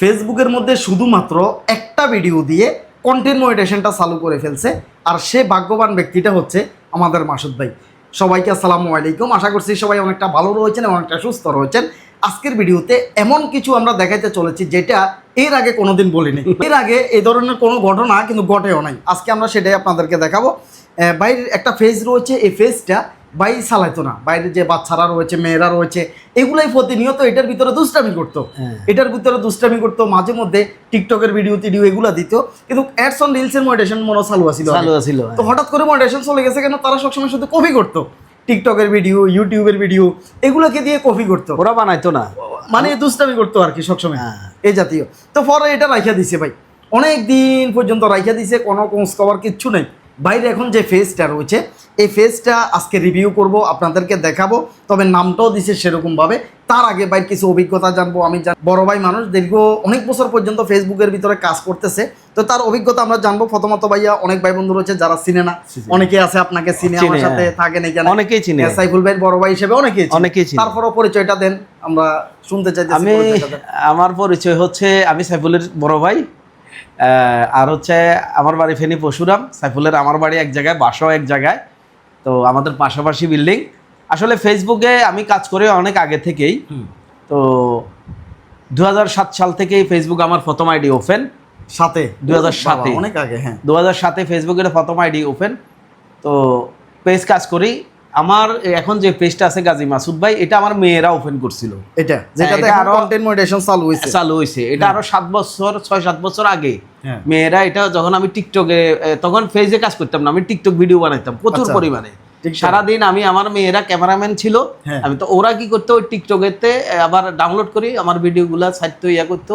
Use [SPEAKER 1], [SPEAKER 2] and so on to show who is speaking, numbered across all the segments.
[SPEAKER 1] ফেসবুকের মধ্যে শুধুমাত্র একটা ভিডিও দিয়ে কন্টেন্ট মনিটেশনটা চালু করে ফেলছে, আর সে ভাগ্যবান ব্যক্তিটা হচ্ছে আমাদের মাসুদ ভাই। সবাইকে আসসালামু আলাইকুম। আশা করছি সবাই অনেকটা ভালো রয়েছেন এবং অনেকটা সুস্থ রয়েছেন। আজকের ভিডিওতে এমন কিছু আমরা দেখাইতে চলেছি যেটা এর আগে কোনোদিন বলিনি। এর আগে এই ধরনের কোনো ঘটনা কিন্তু ঘটেও নাই। আজকে আমরা সেটাই আপনাদেরকে দেখাবো। বাইরের একটা ফেজ রয়েছে। এই ফেজটা বাই চালাইতো না। বাইরে যে বাচ্চারা রয়েছে মেয়েরা রয়েছে এগুলাই প্রতিনিয়ত এটার ভিতরে দুষ্টামি করতো।
[SPEAKER 2] হ্যাঁ।
[SPEAKER 1] এটার ভিতরে দুষ্টামি করতো মাঝে মধ্যে টিকটকের ভিডিও টিডিও এগুলা দিত। কিন্তু অ্যাডস অন রিলসের মনিটেশন মনে হয় চালু আছিল
[SPEAKER 2] চালু আছিল
[SPEAKER 1] তো হঠাৎ করে মনিটেশন চলে গেছে কেন? তারা সবসময় শুধু কপি করতো। টিকটকের ভিডিও ইউটিউবের ভিডিও এগুলোকে দিয়ে কপি করতো।
[SPEAKER 2] ওরা বানাইতো না।
[SPEAKER 1] মানে দুষ্টামি করতো আর কি সবসময়।
[SPEAKER 2] হ্যাঁ।
[SPEAKER 1] এই জাতীয়। তো পরে এটা রাখিয়া দিছে ভাই। অনেক দিন পর্যন্ত রাখিয়া দিছে কোনো কোঁচ কভার কিচ্ছু নেই। বাইরে এখন যে ফেসটা রয়েছে এই ফেসটা আজকে রিভিউ করব আপনাদেরকে দেখাবো। তবে নামটাও দিছে সেরকমভাবে। তার আগে ভাই কিছু অভিজ্ঞতা জানব। আমি জান বড় ভাই মানুষ দীর্ঘ অনেক বছর পর্যন্ত ফেসবুকের ভিতরে কাজ করতেছে। তো তার অভিজ্ঞতা আমরা জানব। প্রথমত ভাইয়া অনেক ভাই বন্ধু রয়েছে যারা চিনে না। অনেকে আছে আপনাকে চিনে আমার সাথে
[SPEAKER 2] হ্যাঁ।
[SPEAKER 1] থাকেন এখানে।
[SPEAKER 2] অনেকেই চিনে।
[SPEAKER 1] হ্যাঁ, সাইফুল ভাই বড় ভাই হিসেবে অনেকেই।
[SPEAKER 2] অনেকেই চিনে।
[SPEAKER 1] তারপরও পরিচয়টা দেন। আমরা শুনতে চাইতেছি
[SPEAKER 2] আমি আমার পরিচয় হচ্ছে আমি সাইফুলের বড় ভাই। আর হচ্ছে আমার বাড়ি ফেনী পশুরাম সাইফুলের আমার বাড়ি এক জায়গায় বাসাও এক জায়গায়। তো আমাদের পাশাপাশি বিল্ডিং আসলে ফেসবুকে আমি কাজ করি অনেক আগে থেকেই। তো দুহাজার সাত সাল থেকেই ফেসবুক আমার প্রথম আইডি ওপেন
[SPEAKER 1] সাথে
[SPEAKER 2] 2007
[SPEAKER 1] বাবা, অনেক আগে হ্যাঁ।
[SPEAKER 2] দু হাজার সাতে ফেসবুকের প্রথম আইডি ওপেন তো পেজ কাজ করি। আমার এখন যে পেজটা আছে গাজী মাসুদ ভাই এটা আমার মেয়েরা ওপেন করছিল।
[SPEAKER 1] এটা যেটাতে
[SPEAKER 2] আরও
[SPEAKER 1] কন্টেন্ট চালু হয়েছে
[SPEAKER 2] চালু হয়েছে এটা আরও সাত বছর ছয় সাত বছর আগে।
[SPEAKER 1] হ্যাঁ।
[SPEAKER 2] মেয়েরা এটা যখন আমি টিকটকে তখন ফেজে কাজ করতাম না আমি টিকটক ভিডিও বানাইতাম প্রচুর
[SPEAKER 1] আচ্ছা।
[SPEAKER 2] পরিমাণে। সারাদিন আমি আমার মেয়েরা ক্যামেরাম্যান ছিল।
[SPEAKER 1] হ্যাঁ।
[SPEAKER 2] আমি তো ওরা কি করতো ওই টিকটকেতে আবার ডাউনলোড করি আমার ভিডিওগুলা সাইতো ইয়া করতো।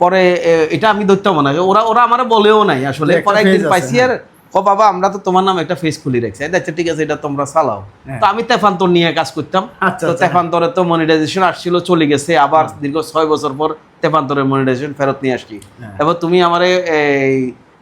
[SPEAKER 2] পরে এটা আমি ধরতাম না। ওরা ওরা আমার বলেও নাই আসলে পরে একদিন পাইছি আর ও বাবা আমরা তো তোমার নাম একটা ফেস খুলি রাখছি। আচ্ছা ঠিক আছে এটা তোমরা চালাও।
[SPEAKER 1] হ্যাঁ।
[SPEAKER 2] তো আমি তেফান্তর নিয়ে কাজ করতাম।
[SPEAKER 1] আচ্ছা,
[SPEAKER 2] তো
[SPEAKER 1] আচ্ছা।
[SPEAKER 2] তেফান্তরে তো মনিটাইজেশন আসছিল চলে গেছে। আবার দীর্ঘ ছয় বছর পর তেফান্তরের মনিটাইজেশন ফেরত নিয়ে আসছি।
[SPEAKER 1] হ্যাঁ।
[SPEAKER 2] এবার তুমি আমারে এই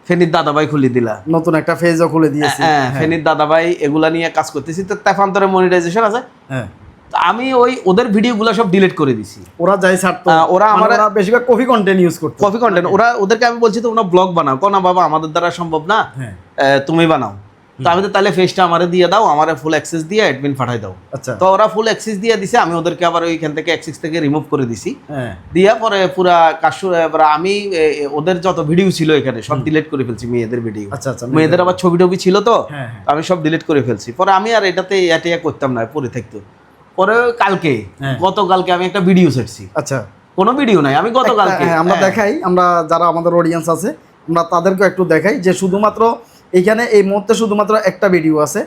[SPEAKER 2] ফেনীর দাদাভাই খুলে দিলা।
[SPEAKER 1] নতুন একটা ফেজও খুলে দিয়েছে।
[SPEAKER 2] হ্যাঁ ফেনীর দাদাভাই এগুলা নিয়ে কাজ করতেছি। তো তেফান্তরের মনিটাইজেশন আছে?
[SPEAKER 1] হ্যাঁ।
[SPEAKER 2] আমি ওই ওদের ভিডিওগুলো সব ডিলিট করে দিছি।
[SPEAKER 1] ওরা যাই ছাড়তো
[SPEAKER 2] ওরা
[SPEAKER 1] মানে
[SPEAKER 2] আমার-
[SPEAKER 1] বেশিরভাগ কপি কন্টেন্ট ইউজ করতো।
[SPEAKER 2] কপি কন্টেন্ট ওরা ওদেরকে আমি বলছি তোমরা ব্লগ বানাও। কোনা বাবা আমাদের দ্বারা সম্ভব না।
[SPEAKER 1] হ্যাঁ।
[SPEAKER 2] তুমি বানাও। তো আমি তো তাহলে ফেসটা আমারে দিয়ে দাও আমারে ফুল অ্যাক্সেস দিয়ে অ্যাডমিন পাঠাই দাও।
[SPEAKER 1] আচ্ছা।
[SPEAKER 2] তো ওরা ফুল অ্যাক্সেস দিয়ে দিছে আমি ওদেরকে আবার ওইখান থেকে অ্যাক্সেস থেকে রিমুভ করে দিছি।
[SPEAKER 1] হ্যাঁ।
[SPEAKER 2] দিয়া পরে পুরা কাশু এবার আমি ওদের যত ভিডিও ছিল এখানে সব ডিলিট করে ফেলছি মেয়েদের ভিডিও
[SPEAKER 1] আচ্ছা আচ্ছা
[SPEAKER 2] মেয়েদের আবার ছবি টবি ছিল তো
[SPEAKER 1] হ্যাঁ।
[SPEAKER 2] আমি সব ডিলিট করে ফেলছি। পরে আমি আর এটাতে ইয়াটিয়া করতাম না পরে থাকতো। পরে কালকে
[SPEAKER 1] হ্যাঁ।
[SPEAKER 2] গতকালকে আমি একটা ভিডিও ছাড়ছি।
[SPEAKER 1] আচ্ছা।
[SPEAKER 2] কোনো ভিডিও নাই আমি গতকালকে।
[SPEAKER 1] হ্যাঁ, আমরা
[SPEAKER 2] হ্যাঁ।
[SPEAKER 1] দেখাই আমরা যারা আমাদের অডিয়েন্স আছে আমরা তাদেরকে একটু দেখাই যে শুধুমাত্র এখানে এই মুহূর্তে শুধুমাত্র একটা ভিডিও আছে।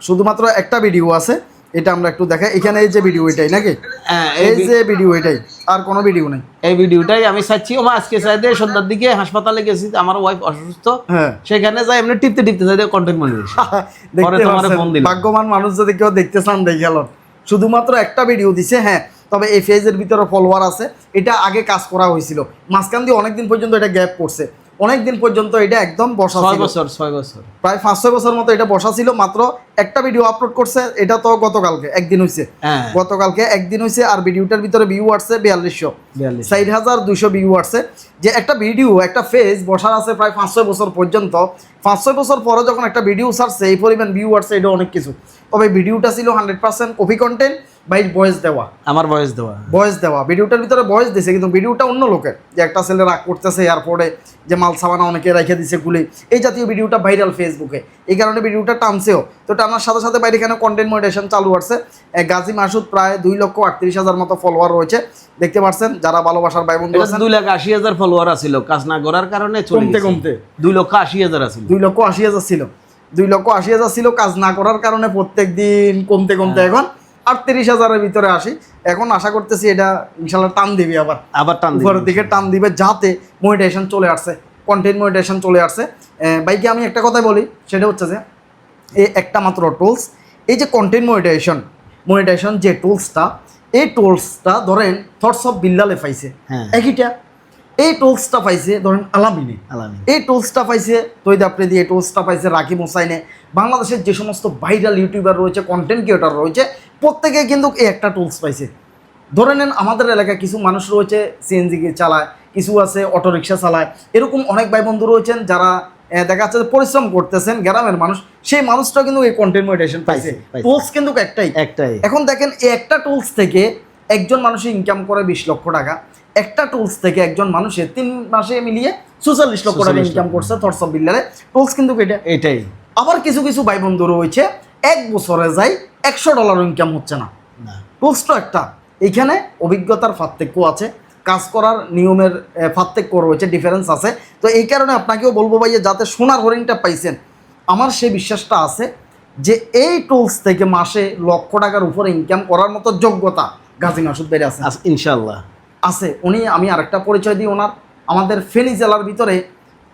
[SPEAKER 1] শুধুমাত্র একটা ভিডিও আছে এটা আমরা একটু দেখাই। এখানে এই যে ভিডিও এটাই নাকি?
[SPEAKER 2] হ্যাঁ, এই
[SPEAKER 1] এই যে ভিডিও এটাই। আর কোনো ভিডিও নেই।
[SPEAKER 2] এই ভিডিওটাই আমি চাচ্ছি ও আজকে চাই দিয়ে সন্ধ্যার দিকে হাসপাতালে গেছি আমার ওয়াইফ অসুস্থ।
[SPEAKER 1] হ্যাঁ।
[SPEAKER 2] সেখানে যাই এমনি টিপতে টিপতে চাই কন্টেন্ট মনে
[SPEAKER 1] দেখতে। ভাগ্যবান মানুষ যদি কেউ দেখতে চান দেখে গেল শুধুমাত্র একটা ভিডিও দিছে হ্যাঁ তবে এই ফেজের ভিতরে ফলোয়ার আছে। এটা আগে কাজ করা হয়েছিল। মাঝখান দিয়ে অনেকদিন পর্যন্ত এটা গ্যাপ পড়ছে অনেকদিন পর্যন্ত এটা একদম বসা
[SPEAKER 2] ছয় বছর ছয় বছর।
[SPEAKER 1] প্রায় পাঁচ ছয় বছর মতো এটা বসা ছিল মাত্র একটা ভিডিও আপলোড করছে এটা তো গতকালকে একদিন হয়েছে
[SPEAKER 2] হ্যাঁ।
[SPEAKER 1] গতকালকে একদিন হয়েছে আর ভিডিওটার ভিতরে ভিউ আসছে বিয়াল্লিশশো।
[SPEAKER 2] বিয়াল্লিশ
[SPEAKER 1] ষাট হাজার দুশো ভিউ আসছে। যে একটা ভিডিও একটা ফেজ বসার আছে প্রায় পাঁচ ছয় বছর পর্যন্ত। পাঁচ ছয় বছর পরে যখন একটা ভিডিও ছাড়ছে এই পরিমাণ ভিউ আসছে এটা অনেক কিছু। তবে ভিডিওটা ছিল hundred percent copy content by voice দেওয়া।
[SPEAKER 2] আমার বয়স দেওয়া।
[SPEAKER 1] ভয়েস দেওয়া। ভিডিওটার ভিতরে ভয়েস দিছে কিন্তু ভিডিওটা অন্য লোকের। যে একটা ছেলে রাগ করতেছে এয়ারপোর্টে যে মাল সাবানা অনেকে রেখে দিছে গুলি। এই জাতীয় ভিডিওটা ভাইরাল ফেসবুকে এই কারণে ভিডিওটা টানছেও। তো টানার সাথে সাথে বাইরে এখানে কন্টেন্ট মনিটেশন চালু আছে। এ, গাজী মাসুদ প্রায় দুই লক্ষ আটত্রিশ হাজার মতো ফলোয়ার রয়েছে। দেখতে পাচ্ছেন যারা ভালোবাসার ভাই বন্ধু আছেন
[SPEAKER 2] দুই লাখ আশি হাজার ফলোয়ার আছিল। কাজ না করার কারণে
[SPEAKER 1] কমতে কমতে।
[SPEAKER 2] দুই লক্ষ আশি হাজার আছিল।
[SPEAKER 1] দুই লক্ষ আশি হাজার ছিল। দুই লক্ষ আশি হাজার ছিল কাজ না করার কারণে প্রত্যেক দিন কমতে কমতে এখন আটত্রিশ হাজারের ভিতরে আসি। এখন আশা করতেছি এটা ইনশাল্লাহ টান দিবি আবার।
[SPEAKER 2] আবার টান।
[SPEAKER 1] উপরের দিকে টান দিবে যাতে মনিটেশন চলে আসছে কন্টেন্ট মনিটেশন চলে আসছে। বাইকে আমি একটা কথাই বলি সেটা হচ্ছে যে এই একটা মাত্র টুলস এই যে কন্টেন্ট মনিটেশন মনিটেশন যে টুলসটা এই টুলসটা ধরেন থটস অফ বিল্লালে পাইছে।
[SPEAKER 2] হ্যাঁ।
[SPEAKER 1] একইটা এই টুলসটা পাইছে ধরেন আলামিনে
[SPEAKER 2] আলামিন।
[SPEAKER 1] এই টুলসটা পাইছে তৈদ আপ্রেদি এই টুলসটা পাইছে রাকিব হোসাইনে। বাংলাদেশের যে সমস্ত ভাইরাল ইউটিউবার রয়েছে কন্টেন্ট ক্রিয়েটার রয়েছে প্রত্যেকে কিন্তু এই একটা টুলস পাইছে। ধরে নেন আমাদের এলাকায় কিছু মানুষ রয়েছে সিএনজি চালায় কিছু আছে অটোরিকশা চালায় এরকম অনেক ভাই বন্ধু রয়েছেন যারা দেখা যাচ্ছে পরিশ্রম করতেছেন গ্রামের মানুষ সেই মানুষটা কিন্তু এই কন্টেন্ট মনিটাইজেশন পাইছে। টুলস কিন্তু একটাই।
[SPEAKER 2] একটাই।
[SPEAKER 1] এখন দেখেন এই একটা টুলস থেকে একজন মানুষ ইনকাম করে বিশ লক্ষ টাকা একটা টুলস থেকে একজন মানুষের তিন মাসে মিলিয়ে চুয়াল্লিশ লক্ষ টাকা ইনকাম করছে থরসব বিল্লারে টুলস কিন্তু এটা
[SPEAKER 2] এটাই।
[SPEAKER 1] আবার কিছু কিছু ভাই বন্ধু রয়েছে এক বছরে যাই একশো ডলার ইনকাম হচ্ছে না। টুলস তো একটা এইখানে অভিজ্ঞতার পার্থক্য আছে কাজ করার নিয়মের পার্থক্য রয়েছে ডিফারেন্স আছে। তো এই কারণে আপনাকেও বলব ভাইয়া যাতে সোনার হরিণটা পাইছেন। আমার সেই বিশ্বাসটা আছে যে এই টুলস থেকে মাসে লক্ষ টাকার উপরে ইনকাম করার মতো যোগ্যতা গাজী মাসুদ বেড়ে আছে।
[SPEAKER 2] ইনশাল্লাহ
[SPEAKER 1] আছে। উনি আমি আরেকটা পরিচয় দিই ওনার। আমাদের ফেনী জেলার ভিতরে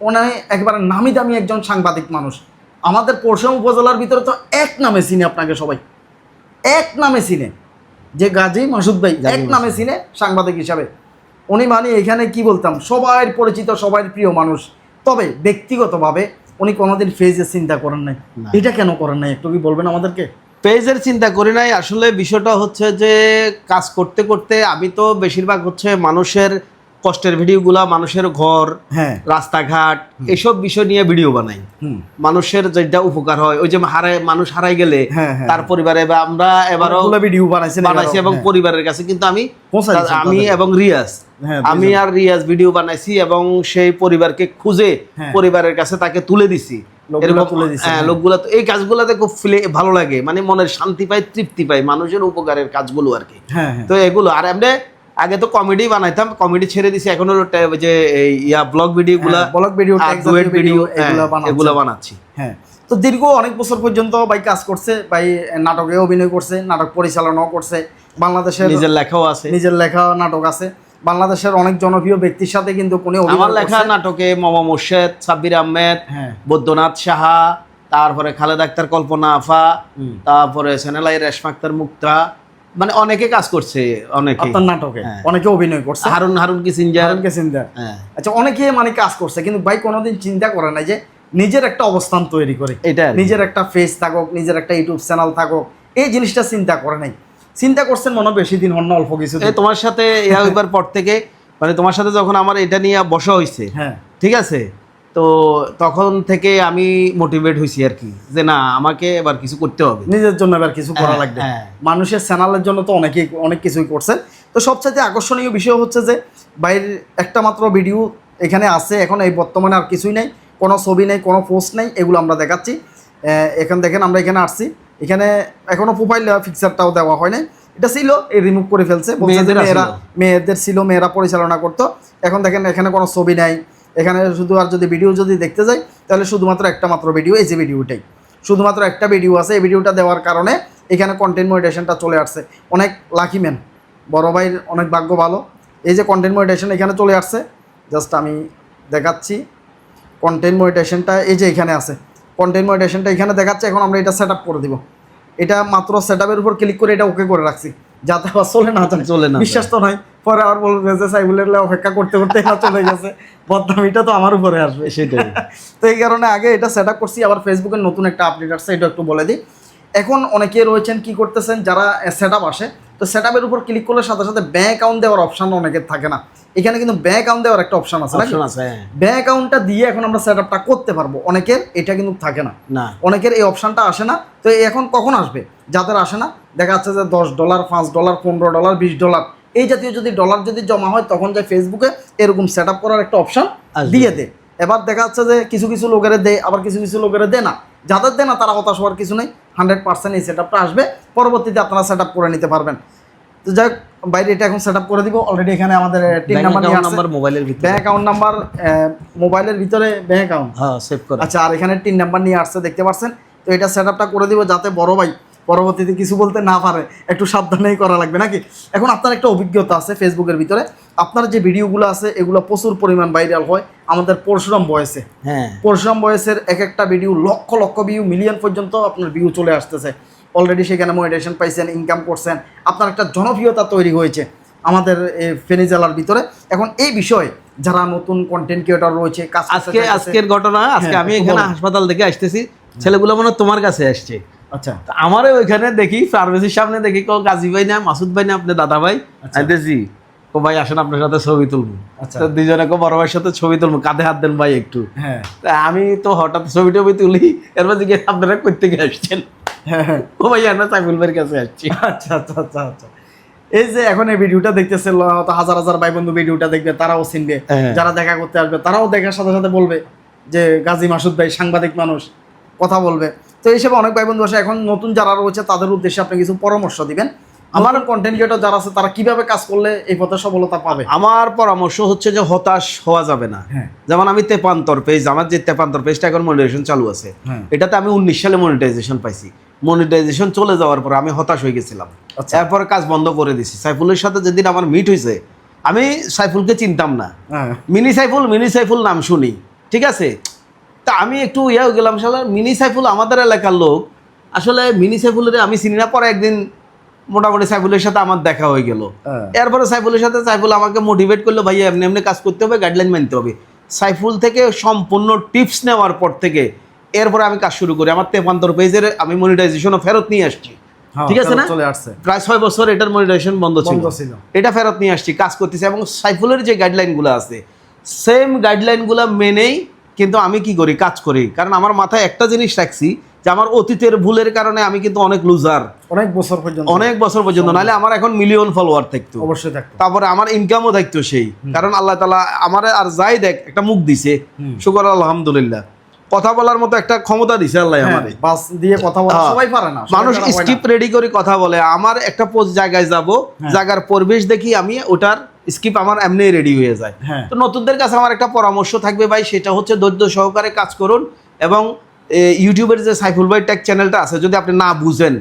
[SPEAKER 1] ওনার একবারে নামি দামি একজন সাংবাদিক মানুষ। আমাদের পরশুম উপজেলার ভিতরে তো এক নামে চিনে আপনাকে সবাই। এক নামে চিনে। যে গাজী মাসুদ ভাই এক নামে চিনে সাংবাদিক হিসাবে। উনি মানে এখানে কি বলতাম সবার পরিচিত সবার প্রিয় মানুষ। তবে ব্যক্তিগতভাবে উনি কোনোদিন ফেজের চিন্তা করেন নাই। এটা কেন করেন নাই একটু কি বলবেন আমাদেরকে?
[SPEAKER 2] পেজের চিন্তা করি নাই। আসলে বিষয়টা হচ্ছে যে কাজ করতে করতে আমি তো বেশিরভাগ হচ্ছে মানুষের কষ্টের ভিডিওগুলা মানুষের ঘর
[SPEAKER 1] হ্যাঁ।
[SPEAKER 2] রাস্তাঘাট এসব বিষয় নিয়ে ভিডিও বানাই। মানুষের যেটা উপকার হয় ওই যে হারায় মানুষ হারাই গেলে
[SPEAKER 1] হ্যাঁ, হ্যাঁ,
[SPEAKER 2] তার পরিবারে বা আমরা এবারও
[SPEAKER 1] ভিডিও বানাইছেন
[SPEAKER 2] বানাইছি এবং। পরিবারের কাছে কিন্তু আমি আমি এবং রিয়াজ। আমি আর রিয়াজ ভিডিও বানাইছি এবং সেই পরিবারকে খুঁজে। পরিবারের কাছে তাকে তুলে দিছি।
[SPEAKER 1] লোকগুলা
[SPEAKER 2] এরকম
[SPEAKER 1] তুলে দিছেন।
[SPEAKER 2] লোকগুলা তো এই কাজগুলাতে খুব ফিলে ভালো লাগে। মানে মনের শান্তি পাই তৃপ্তি পাই মানুষের উপকারের কাজগুলো আর কি। তো এগুলো আর এমনি আগে তো কমেডি বানাইতাম কমেডি ছেড়ে দিছি এখন হলো যে ইয়া ব্লগ ভিডিও গুলা
[SPEAKER 1] video, এগুলা
[SPEAKER 2] হ্যাঁ,
[SPEAKER 1] বানাচ্ছেন।
[SPEAKER 2] এগুলা বানাচ্ছি।
[SPEAKER 1] হ্যাঁ তো দীর্ঘ অনেক বছর পর্যন্ত ভাই কাজ করছে ভাই নাটকে অভিনয় করছে নাটক পরিচালনাও করছে বাংলাদেশের
[SPEAKER 2] নিজের লেখাও আছে।
[SPEAKER 1] নিজের লেখা নাটক আছে বাংলাদেশের অনেক জনপ্রিয় ব্যক্তির সাথে কিন্তু কোনে
[SPEAKER 2] আমার লেখা নাটকে মামা মোর্শেদ সাব্বির আহমেদ
[SPEAKER 1] হ্যাঁ।
[SPEAKER 2] বৈদ্যনাথ সাহা তারপরে খালেদ আক্তার কল্পনা আফা তারপরে সেনেলাই রেশমা আক্তার মুক্তা মানে অনেকে কাজ করছে অনেকে।
[SPEAKER 1] আপনার নাটকে?
[SPEAKER 2] হ্যাঁ।
[SPEAKER 1] অনেকে অভিনয় করছে?
[SPEAKER 2] হারুন হারুন কিসিঞ্জার
[SPEAKER 1] হারুন।
[SPEAKER 2] হ্যাঁ।
[SPEAKER 1] আচ্ছা অনেকে মানে কাজ করছে কিন্তু ভাই কোনোদিন চিন্তা করে নাই যে নিজের একটা অবস্থান তৈরি করে।
[SPEAKER 2] এটা
[SPEAKER 1] নিজের একটা ফেস থাকুক নিজের একটা ইউটিউব চ্যানেল থাকুক এই জিনিসটা চিন্তা করে নাই। চিন্তা করছেন মনে বেশি দিন হন না অল্প কিছু
[SPEAKER 2] তোমার সাথে পর থেকে মানে তোমার সাথে যখন আমার এটা নিয়ে বসা হয়েছে
[SPEAKER 1] হ্যাঁ।
[SPEAKER 2] ঠিক আছে? তো তখন থেকে আমি মোটিভেট হয়েছি আর কি যে না আমাকে এবার কিছু করতে হবে।
[SPEAKER 1] নিজের জন্য এবার কিছু করা
[SPEAKER 2] হ্যাঁ,
[SPEAKER 1] লাগবে।
[SPEAKER 2] হ্যাঁ।
[SPEAKER 1] মানুষের চ্যানেলের জন্য তো অনেকেই অনেক কিছুই করছেন তো সবচাইতে আকর্ষণীয় বিষয় হচ্ছে যে বাইরের একটা মাত্র ভিডিও এখানে আছে এখন এই বর্তমানে আর কিছুই নাই। কোনো ছবি নেই কোনো পোস্ট নেই এগুলো আমরা দেখাচ্ছি। এখন দেখেন আমরা এখানে আসছি। এখানে এখনও প্রোফাইল পিকচারটাও দেওয়া হয় নাই। এটা ছিল এই রিমুভ করে ফেলছে। মেয়েরা। মেয়েদের ছিল মেয়েরা পরিচালনা করতো। এখন দেখেন এখানে কোনো ছবি নাই। এখানে শুধু আর যদি ভিডিও যদি দেখতে যাই, তাহলে শুধুমাত্র একটা মাত্র ভিডিও এই যে ভিডিওটাই শুধুমাত্র একটা ভিডিও আছে, এই ভিডিওটা দেওয়ার কারণে এখানে কন্টেন্ট মনিটেশনটা চলে আসছে। অনেক লাকি ম্যান বড় ভাইয়ের অনেক ভাগ্য ভালো। এই যে কন্টেন্ট মনিটেশন এখানে চলে আসছে জাস্ট আমি দেখাচ্ছি। কন্টেন্ট মনিটেশনটা এই যে এখানে আছে। কন্টেন্ট মনিটেশনটা এখানে দেখাচ্ছে, এখন আমরা এটা সেট করে দিব। এটা মাত্র সেট উপর ক্লিক করে এটা ওকে করে রাখছি। যাতে আবার চলে না যায়।
[SPEAKER 2] চলে না
[SPEAKER 1] বিশ্বাস তো নয় পরে আবার বলবে যে সাইবুলের অপেক্ষা করতে করতে এটা চলে গেছে। বদনামিটা তো আমার উপরে আসবে।
[SPEAKER 2] সেটাই।
[SPEAKER 1] তো এই কারণে আগে এটা সেট আপ করছি আবার ফেসবুকের নতুন একটা আপডেট আসছে এটা একটু বলে দিই। এখন অনেকে রয়েছেন কি করতেছেন যারা সেট আপ আসে তো সেট আপের উপর ক্লিক করলে সাথে সাথে ব্যাঙ্ক অ্যাকাউন্ট দেওয়ার অপশন অনেকের থাকে না। এখানে কিন্তু ব্যাঙ্ক অ্যাকাউন্ট দেওয়ার একটা অপশন আছে
[SPEAKER 2] অপশন আছে।
[SPEAKER 1] ব্যাঙ্ক অ্যাকাউন্টটা দিয়ে এখন আমরা সেট আপটা করতে পারব। অনেকের এটা কিন্তু থাকে না।
[SPEAKER 2] না।
[SPEAKER 1] অনেকের এই অপশনটা আসে না। তো এখন কখন আসবে? যাদের আসে না দেখা যাচ্ছে যে দশ ডলার পাঁচ ডলার পনেরো ডলার বিশ ডলার এই জাতীয় যদি ডলার যদি জমা হয় তখন যায় ফেসবুকে এরকম সেট আপ করার একটা অপশন দিয়ে দে। এবার দেখা যাচ্ছে যে কিছু কিছু লোকেরা দেয় আবার কিছু কিছু লোকেরা দে না। যাদের দে না তারা হতাশ হওয়ার কিছু নেই। হান্ড্রেড পার্সেন্ট এই সেট আপটা আসবে। পরবর্তীতে আপনারা সেট আপ করে নিতে পারবেন। তো যাই বাইরে এটা এখন সেট করে দিব। অলরেডি এখানে আমাদের টিন
[SPEAKER 2] ব্যাংক
[SPEAKER 1] নাম্বার
[SPEAKER 2] নাম্বার মোবাইলের ভিতরে।
[SPEAKER 1] ব্যাঙ্ক অ্যাকাউন্ট নাম্বার মোবাইলের ভিতরে ব্যাঙ্ক অ্যাকাউন্ট
[SPEAKER 2] হ্যাঁ সেভ করে।
[SPEAKER 1] আচ্ছা আর এখানে তিন নাম্বার নিয়ে আসছে দেখতে পাচ্ছেন? তো এটা সেট করে দিব যাতে বড় ভাই পরবর্তীতে কিছু বলতে না পারে। একটু সাবধানেই করা লাগবে নাকি? এখন আপনার একটা অভিজ্ঞতা আছে ফেসবুকের ভিতরে। আপনার যে ভিডিওগুলো আছে এগুলো প্রচুর পরিমাণ ভাইরাল হয় আমাদের পরশুরাম বয়সে।
[SPEAKER 2] হ্যাঁ।
[SPEAKER 1] পরশুরাম বয়সের এক একটা video lakh lakh view million পর্যন্ত আপনার ভিউ চলে আসতেছে। অলরেডি সেখানে মনিটেশন পাইছেন ইনকাম করছেন। আপনার একটা জনপ্রিয়তা তৈরি হয়েছে আমাদের এই ফেনী জেলার ভিতরে। এখন এই বিষয়ে যারা নতুন কন্টেন্ট ক্রিয়েটর রয়েছে
[SPEAKER 2] আজকে আজকের ঘটনা আজকে
[SPEAKER 1] হ্যাঁ,
[SPEAKER 2] আমি এখানে হাসপাতাল থেকে আসতেছি। ছেলেগুলো মনে তোমার কাছে আসছে।
[SPEAKER 1] আচ্ছা।
[SPEAKER 2] তো আমারে ওইখানে দেখি ফার্মেসির সামনে দেখি কো গাজী ভাই না মাসুদ ভাই না আপনি দাদা ভাই।
[SPEAKER 1] আচ্ছা।
[SPEAKER 2] আমি দেখছি ও ভাই আসেন আপনার সাথে ছবি তুলবো।
[SPEAKER 1] আচ্ছা।
[SPEAKER 2] তো দুজনে কো বড় ভাইয়ের সাথে ছবি তুলবো কাঁধে হাত দেন ভাই একটু।
[SPEAKER 1] হ্যাঁ।
[SPEAKER 2] তা আমি তো হঠাৎ ছবি টবি তুলি এরপর দিকে আপনারা কই থেকে আসছেন?
[SPEAKER 1] হ্যাঁ।
[SPEAKER 2] ও ভাই আমরা সাইফুল ভাইয়ের কাছে আসছি
[SPEAKER 1] আচ্ছা আচ্ছা আচ্ছা আচ্ছা এই যে এখন এই ভিডিওটা দেখতেছে হয়তো হাজার হাজার ভাই বন্ধু ভিডিওটা দেখবে তারাও চিনবে
[SPEAKER 2] হ্যাঁ।
[SPEAKER 1] যারা দেখা করতে আসবে তারাও দেখার সাথে সাথে বলবে যে গাজী মাসুদ ভাই সাংবাদিক মানুষ কথা বলবে তো এই হিসেবে অনেক ভাই বন্ধু আসে এখন নতুন যারা রয়েছে তাদের উদ্দেশ্যে আপনি কিছু পরামর্শ দিবেন আমার কন্টেন্ট ক্রিয়েটর যারা আছে তারা কীভাবে কাজ করলে এই পথে সফলতা পাবে?
[SPEAKER 2] আমার পরামর্শ হচ্ছে যে হতাশ হওয়া যাবে না।
[SPEAKER 1] হ্যাঁ।
[SPEAKER 2] যেমন আমি তেপান্তর পেজ আমার যে তেপান্তর পেজটা এখন মনিটাইজেশন চালু আছে
[SPEAKER 1] হ্যাঁ।
[SPEAKER 2] এটাতে আমি উনিশ সালে মনিটাইজেশন পাইছি। মনিটাইজেশন চলে যাওয়ার পর আমি হতাশ হয়ে গেছিলাম।
[SPEAKER 1] আচ্ছা।
[SPEAKER 2] এরপর কাজ বন্ধ করে দিছি। সাইফুলের সাথে যেদিন আমার মিট হয়েছে আমি সাইফুলকে চিনতাম না।
[SPEAKER 1] হ্যাঁ।
[SPEAKER 2] মিনি সাইফুল মিনি সাইফুল নাম শুনি ঠিক আছে? তা আমি একটু ইয়ে হয়ে গেলাম সালা মিনি সাইফুল আমাদের এলাকার লোক। আসলে মিনি সাইফুলের আমি চিনি না পরে একদিন মোটামুটি সাইফুলের সাথে আমার দেখা হয়ে গেল।
[SPEAKER 1] হ্যাঁ।
[SPEAKER 2] এরপরে সাইফুলের সাথে সাইফুল আমাকে মোটিভেট করল ভাই এমনি এমনি কাজ করতে হবে গাইডলাইন মানতে হবে। সাইফুল থেকে সম্পূর্ণ টিপস নেওয়ার পর থেকে এরপরে আমি কাজ শুরু করি। আমার তেপান্তর পেজের আমি মনিটাইজেশনও ফেরত নিয়ে আসছি।
[SPEAKER 1] হ্যাঁ,
[SPEAKER 2] ঠিক আছে না? প্রায় ছয় বছর এটার মনিটাইজেশন বন্ধ ছিল। এটা ফেরত নিয়ে আসছি কাজ করতেছি এবং সাইফুলের যে গাইডলাইনগুলো আছে সেম গাইডলাইনগুলো মেনেই কিন্তু আমি কি করি? কাজ করি। কারণ আমার মাথায় একটা জিনিস রাখছি যে আমার অতীতের ভুলের কারণে আমি কিন্তু অনেক লুজার
[SPEAKER 1] অনেক বছর পর্যন্ত।
[SPEAKER 2] অনেক বছর পর্যন্ত নাহলে আমার এখন মিলিয়ন ফলোয়ার থাকতো।
[SPEAKER 1] অবশ্যই থাকতো।
[SPEAKER 2] তারপরে আমার ইনকামও থাকতো সেই। কারণ আল্লাহ তালা আমার আর যাই দেখ একটা মুখ দিছে। শুকর আলহামদুলিল্লাহ। কথা বলার মতো একটা ক্ষমতা দিছে আল্লাহ
[SPEAKER 1] হ্যাঁ,
[SPEAKER 2] আমারে।
[SPEAKER 1] বাস দিয়ে কথা বলা
[SPEAKER 2] হ্যাঁ।
[SPEAKER 1] সবাই পারে না
[SPEAKER 2] মানুষ। স্ক্রিপ্ট রেডি করে কথা বলে। আমার একটা পোস্ট জায়গায় যাব
[SPEAKER 1] হ্যাঁ।
[SPEAKER 2] জায়গার পরিবেশ দেখি আমি ওটার স্কিপ আমার এমনি রেডি হয়ে যায়। তো নতুনদের কাছে আমার একটা পরামর্শ থাকবে ভাই সেটা হচ্ছে ধৈর্য সহকারে কাজ করুন এবং ইউটিউবের যে সাইফুল ভাই ট্যাগ চ্যানেলটা আছে যদি আপনি না বুঝেন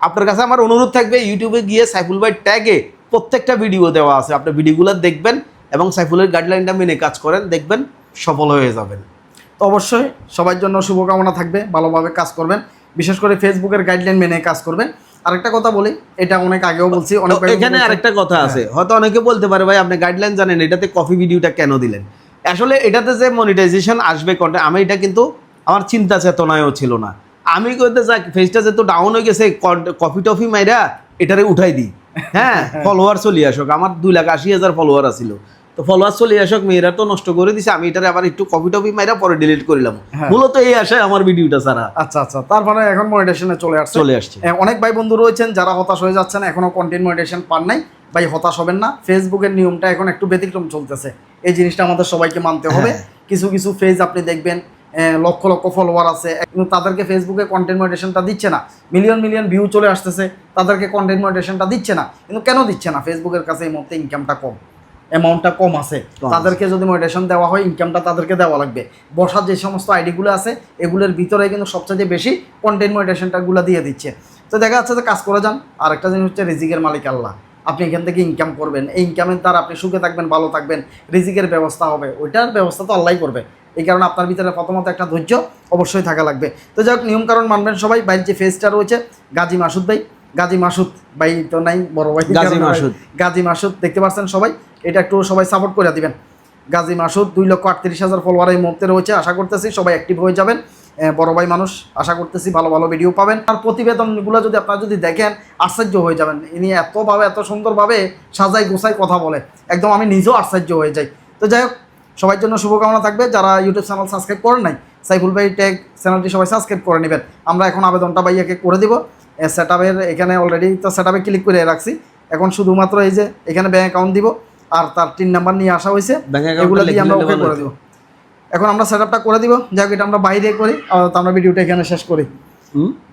[SPEAKER 2] আপনার কাছে আমার অনুরোধ থাকবে ইউটিউবে গিয়ে সাইফুল ভাই ট্যাগে প্রত্যেকটা ভিডিও দেওয়া আছে। আপনি ভিডিওগুলো দেখবেন এবং সাইফুলের গাইডলাইনটা মেনে কাজ করেন দেখবেন সফল হয়ে যাবেন।
[SPEAKER 1] তো অবশ্যই সবার জন্য শুভকামনা থাকবে ভালোভাবে কাজ করবেন। বিশেষ করে ফেসবুকের গাইডলাইন মেনে কাজ করবেন। আরেকটা কথা বলি এটা অনেক আগেও বলছি অনেক
[SPEAKER 2] এখানে আরেকটা কথা আছে। হয়তো অনেকে বলতে পারে ভাই আপনি গাইডলাইন জানেন এটাতে কফি ভিডিওটা কেন দিলেন? আসলে এটাতে যে মনিটাইজেশন আসবে কন্টেন্ট আমি এটা কিন্তু আমার চিন্তা চেতনায়ও ছিল না। আমি কইতে যাক ফেসটা যেহেতু ডাউন হয়ে গেছে কফি টফি মাইরা এটারে উঠাই দিই। হ্যাঁ ফলোয়ার চলে আসুক। আমার দুই লাখ আশি হাজার ফলোয়ার আছিল। তো ফলোয়ার চলে আসুক মেয়েরা তো নষ্ট করে দিছে আমি এটারে আবার একটু কফি টফি মাইরা পরে ডিলিট করিলাম
[SPEAKER 1] হ্যাঁ।
[SPEAKER 2] মূলত এই আশায় আমার ভিডিওটা সারা
[SPEAKER 1] আচ্ছা আচ্ছা তারপরে এখন মনিটেশনে চলে আসছে।
[SPEAKER 2] চলে আসছে।
[SPEAKER 1] অনেক ভাই বন্ধু রয়েছেন যারা হতাশ হয়ে যাচ্ছেন এখনও কন্টেন্ট মনিটেশন পান নাই। ভাই হতাশ হবেন না। ফেসবুকের নিয়মটা এখন একটু ব্যতিক্রম চলতেছে। এই জিনিসটা আমাদের সবাইকে মানতে হবে।
[SPEAKER 2] হ্যাঁ।
[SPEAKER 1] কিছু কিছু ফেজ আপনি দেখবেন। লক্ষ লক্ষ ফলোয়ার আছে। কিন্তু তাদেরকে ফেসবুকে কন্টেন্ট মনিটেশনটা দিচ্ছে না। মিলিয়ন মিলিয়ন ভিউ চলে আসতেছে তাদেরকে কন্টেন্ট মনিটেশনটা দিচ্ছে না। কিন্তু কেন দিচ্ছে না? ফেসবুকের কাছে এই মুহূর্তে ইনকামটা কম। অ্যামাউন্টটা কম আছে। তাদেরকে যদি মোটিভেশন দেওয়া হয় ইনকামটা তাদেরকে দেওয়া লাগবে। বসার যে সমস্ত আইডিগুলো আছে এগুলোর ভিতরে কিন্তু সবচেয়ে বেশি কন্টেন্ট মোটিভেশনটাগুলো দিয়ে দিচ্ছে। তো দেখা যাচ্ছে যে কাজ করে যান। আর একটা জিনিস হচ্ছে রিজিকের মালিক আল্লাহ। আপনি এখান থেকে ইনকাম করবেন। এই ইনকামের দ্বারা আপনি সুখে থাকবেন ভালো থাকবেন। রিজিকের ব্যবস্থা হবে। ওইটার ব্যবস্থা তো আল্লাহ করবে। এই কারণে আপনার ভিতরে প্রথমত একটা ধৈর্য অবশ্যই থাকা লাগবে। তো যাই হোক নিয়মকানুন মানবেন সবাই। বাইরের যে ফেসটা রয়েছে গাজী মাসুদ ভাই। গাজী মাসুদ ভাই তো নাই বড় ভাই।
[SPEAKER 2] গাজী মাসুদ।
[SPEAKER 1] গাজী মাসুদ দেখতে পাচ্ছেন সবাই? এটা একটু সবাই সাপোর্ট করে দিবেন। গাজী মাসুদ দুই লক্ষ আটত্রিশ হাজার ফলোয়ার এই মুহূর্তে রয়েছে আশা করতেছি সবাই অ্যাক্টিভ হয়ে যাবেন। বড় ভাই মানুষ আশা করতেছি ভালো ভালো ভিডিও পাবেন। আর প্রতিবেদনগুলো যদি আপনারা যদি দেখেন আশ্চর্য হয়ে যাবেন। ইনি এতভাবে এত সুন্দরভাবে সাজাই গোছাই কথা বলে। একদম আমি নিজেও আশ্চর্য হয়ে যাই। তো যাই হোক সবার জন্য শুভকামনা থাকবে। যারা ইউটিউব চ্যানেল সাবস্ক্রাইব করেন নাই সাইফুল ভাই ট্যাগ চ্যানেলটি সবাই সাবস্ক্রাইব করে নেবেন। আমরা এখন আবেদনটা ভাইয়াকে করে দিব। সেট আপের এখানে অলরেডি তো সেট আপে ক্লিক করে রাখছি। এখন শুধুমাত্র এই যে এখানে ব্যাঙ্ক অ্যাকাউন্ট দিব আর তার তিন নাম্বার নিয়ে আসা হয়েছে। এগুলো দিয়ে আমরা ওকে করে। দিব। এখন আমরা সেট আপটা করে দিব। যাই হোক এটা আমরা বাইরে করি। আর আমরা ভিডিওটা এখানে শেষ করি?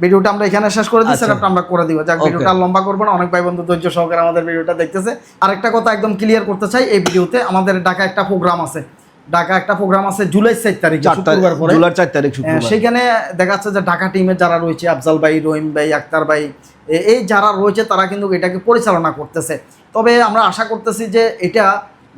[SPEAKER 1] ভিডিওটা আমরা এখানে শেষ করে দিই সেটা আমরা করে দিব। যাক ভিডিওটা লম্বা করব না অনেক ভাই বন্ধু ধৈর্য সহকারে আমাদের ভিডিওটা দেখতেছে। আরেকটা কথা একদম ক্লিয়ার করতে চাই এই ভিডিওতে আমাদের ঢাকা একটা প্রোগ্রাম আছে। ঢাকা একটা প্রোগ্রাম আছে জুলাই চার তারিখ
[SPEAKER 2] চার তারিখ
[SPEAKER 1] শুক্রবার পরে।
[SPEAKER 2] জুলাই চার তারিখ
[SPEAKER 1] হ্যাঁ,
[SPEAKER 2] শুক্রবার।
[SPEAKER 1] সেখানে দেখা যাচ্ছে যে ঢাকা টিমের যারা রয়েছে আফজাল ভাই রহিম ভাই আক্তার ভাই এই যারা রয়েছে তারা কিন্তু এটাকে পরিচালনা করতেছে। তবে আমরা আশা করতেছি যে এটা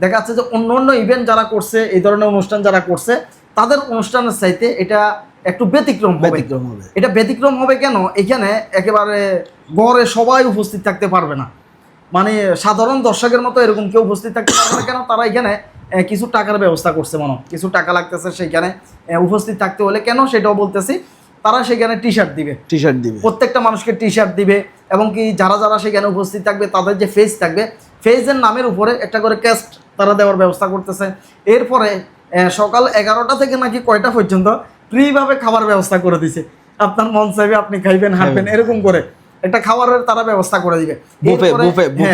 [SPEAKER 1] দেখা যাচ্ছে যে অন্য অন্য ইভেন্ট যারা করছে এই ধরনের অনুষ্ঠান যারা করছে তাদের অনুষ্ঠানের চাইতে এটা একটু ব্যতিক্রম হবে।
[SPEAKER 2] ব্যতিক্রম হবে।
[SPEAKER 1] এটা ব্যতিক্রম হবে কেন? এখানে একেবারে গড়ে সবাই উপস্থিত থাকতে পারবে না। মানে সাধারণ দর্শকের মতো এরকম কেউ উপস্থিত থাকতে পারবে না কেন? তারা এখানে কিছু টাকার ব্যবস্থা করছে মনে কিছু টাকা লাগতেছে সেইখানে উপস্থিত থাকতে হলে কেন সেটাও বলতেছি। তারা সেখানে টি শার্ট দিবে।
[SPEAKER 2] টি শার্ট দিবে।
[SPEAKER 1] প্রত্যেকটা মানুষকে টি শার্ট দিবে এবং কি যারা যারা সেখানে উপস্থিত থাকবে তাদের যে ফেজ থাকবে ফেজের নামের উপরে একটা করে ক্যাস্ট তারা দেওয়ার ব্যবস্থা করতেছে। এরপরে সকাল এগারোটা থেকে নাকি কয়টা পর্যন্ত ফ্রিভাবে খাবার ব্যবস্থা করে দিছে। আপনার মন চাইবে আপনি খাইবেন হাঁটবেন এরকম করে। একটা খাবারের তারা ব্যবস্থা করে দিবে। হ্যাঁ।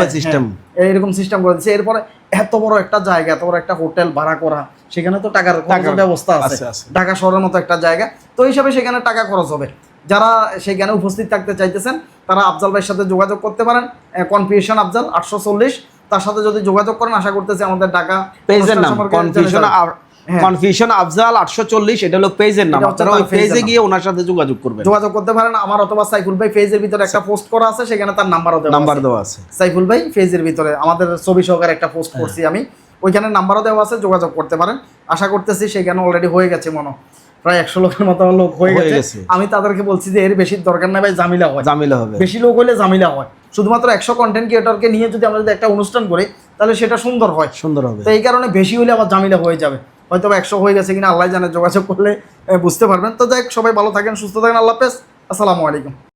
[SPEAKER 1] হ্যাঁ, এরকম সিস্টেম করে দিচ্ছে এরপরে এত বড় একটা জায়গা এত বড় একটা হোটেল ভাড়া করা সেখানে তো টাকার
[SPEAKER 2] টাকার
[SPEAKER 1] ব্যবস্থা আছে। ঢাকা শহরের মতো একটা জায়গা। তো হিসাবে সেখানে টাকা খরচ হবে। যারা সেখানে উপস্থিত থাকতে চাইতেছেন তারা আফজাল ভাইয়ের সাথে যোগাযোগ করতে পারেন। কনফিউশন আফজাল আটশো চল্লিশ। তার সাথে যদি যোগাযোগ করেন আশা করতেছি আমাদের ঢাকা
[SPEAKER 2] পেজের নাম কনফিউশন।
[SPEAKER 1] হ্যাঁ।
[SPEAKER 2] কনফিউশন আফজাল আটশো চল্লিশ এটা হলো পেজের নাম। আপনারা ওই পেজে গিয়ে ওনার সাথে যোগাযোগ করবেন।
[SPEAKER 1] যোগাযোগ করতে পারেন। আমার অথবা সাইফুল ভাই ফেজের ভিতরে একটা পোস্ট করা আছে সেখানে তার নাম্বারও দেওয়া
[SPEAKER 2] নাম্বার দেওয়া আছে।
[SPEAKER 1] সাইফুল ভাই ফেজের ভিতরে আমাদের ছবি সহকারে একটা পোস্ট করছি আমি। ওইখানে নাম্বারও দেওয়া আছে যোগাযোগ করতে পারেন। আশা করতেছি সেখানে অলরেডি হয়ে গেছে মনে প্রায় একশো লোকের মতো লোক হয়ে
[SPEAKER 2] হয়ে
[SPEAKER 1] গেছে।
[SPEAKER 2] গেছে।
[SPEAKER 1] আমি তাদেরকে বলছি যে এর বেশি দরকার নাই ভাই জামিলা হয়।
[SPEAKER 2] জামিলা হবে।
[SPEAKER 1] বেশি লোক হলে জামিলা হয়। শুধুমাত্র একশো কন্টেন্ট ক্রিয়েটরকে নিয়ে যদি আমরা যদি একটা অনুষ্ঠান করি তাহলে সেটা সুন্দর হয়।
[SPEAKER 2] সুন্দর হবে।
[SPEAKER 1] তো এই কারণে বেশি হলে আবার জামিলা হয়ে যাবে। হয়তো বা একশো হয়ে গেছে কিনা আল্লাহ জানে, যোগাযোগ করলে বুঝতে পারবেন। তো যাই সবাই ভালো থাকেন, সুস্থ থাকেন, আল্লাহ হাফেজ। আসসালামু আলাইকুম।